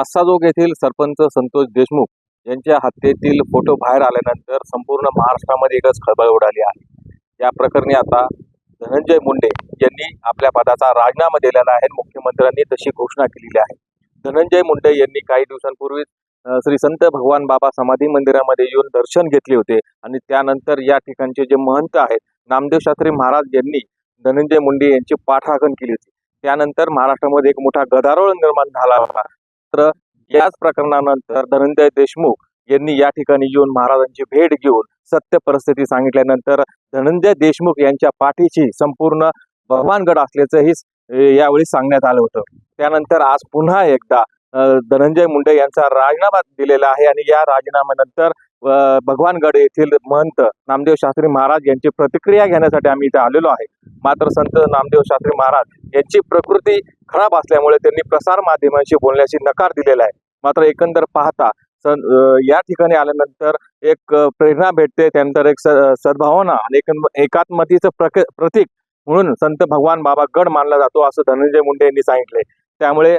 मस्साजोग येथील सरपंच संतोष देशमुख यांच्या हत्येतील फोटो बाहेर आल्यानंतर संपूर्ण महाराष्ट्रामध्ये एकच खळबळ उडाली आहे. या प्रकरणी आता धनंजय मुंडे यांनी आपल्या पदाचा राजीनामा दिलेला आहे. मुख्यमंत्र्यांनी तशी घोषणा केलेली आहे. धनंजय मुंडे यांनी काही दिवसांपूर्वी श्री संत भगवान बाबा समाधी मंदिरामध्ये येऊन दर्शन घेतले होते आणि त्यानंतर या ठिकाणचे जे महंत आहेत नामदेव शास्त्री महाराज यांनी धनंजय मुंडे यांची पाठराखण केली होती. त्यानंतर महाराष्ट्रामध्ये एक मोठा गदारोळ निर्माण झाला होता. याच प्रकरणानंतर धनंजय देशमुख यांनी या ठिकाणी येऊन महाराजांची भेट घेऊन सत्य परिस्थिती सांगितल्यानंतर धनंजय देशमुख यांच्या पाठीची संपूर्ण भगवानगड असल्याचंही यावेळी सांगण्यात आलं होतं. त्यानंतर आज पुन्हा एकदा धनंजय मुंडे यांचा राजीनामा दिलेला आहे आणि या राजीनाम्यानंतर भगवानगड येथील महंत नामदेव शास्त्री महाराज यांची प्रतिक्रिया घेण्यासाठी आम्ही इथे आलेलो आहे. मात्र संत नामदेव शास्त्री महाराज यांची प्रकृती खराब असल्यामुळे त्यांनी प्रसार माध्यमांशी बोलण्याची नकार दिलेला आहे. मात्र एकंदर पाहता सन या ठिकाणी आल्यानंतर एक प्रेरणा भेटते त्यानंतर एक सद्भावना आणि एक एकात्मतेचं प्रक प्रतीक म्हणून संत भगवान बाबा गड मानला जातो असं धनंजय मुंडे यांनी सांगितले त्यामुळे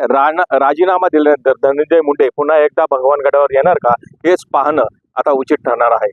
राजीनामा दिल्यानंतर धनंजय मुंडे पुन्हा एकदा भगवान गडावर येणार का हेच पाहणं आता उचित ठरणार आहे.